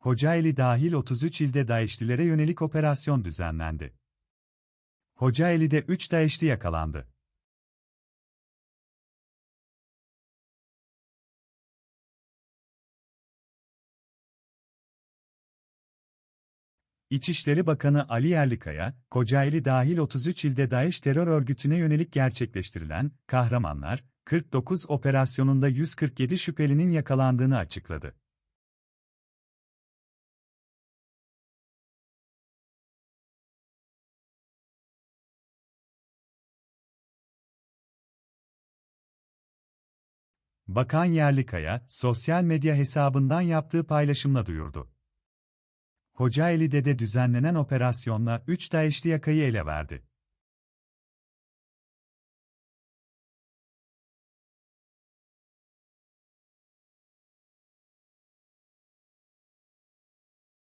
Kocaeli dahil 33 ilde DAEŞ'lilere yönelik operasyon düzenlendi. Kocaeli'de 3 DAEŞ'li yakalandı. İçişleri Bakanı Ali Yerlikaya, Kocaeli dahil 33 ilde DAEŞ terör örgütüne yönelik gerçekleştirilen Kahramanlar 49 operasyonunda 147 şüphelinin yakalandığını açıkladı. Bakan Yerlikaya, sosyal medya hesabından yaptığı paylaşımla duyurdu. Kocaeli'de de düzenlenen operasyonla 3 DAEŞ'li yakayı ele verdi.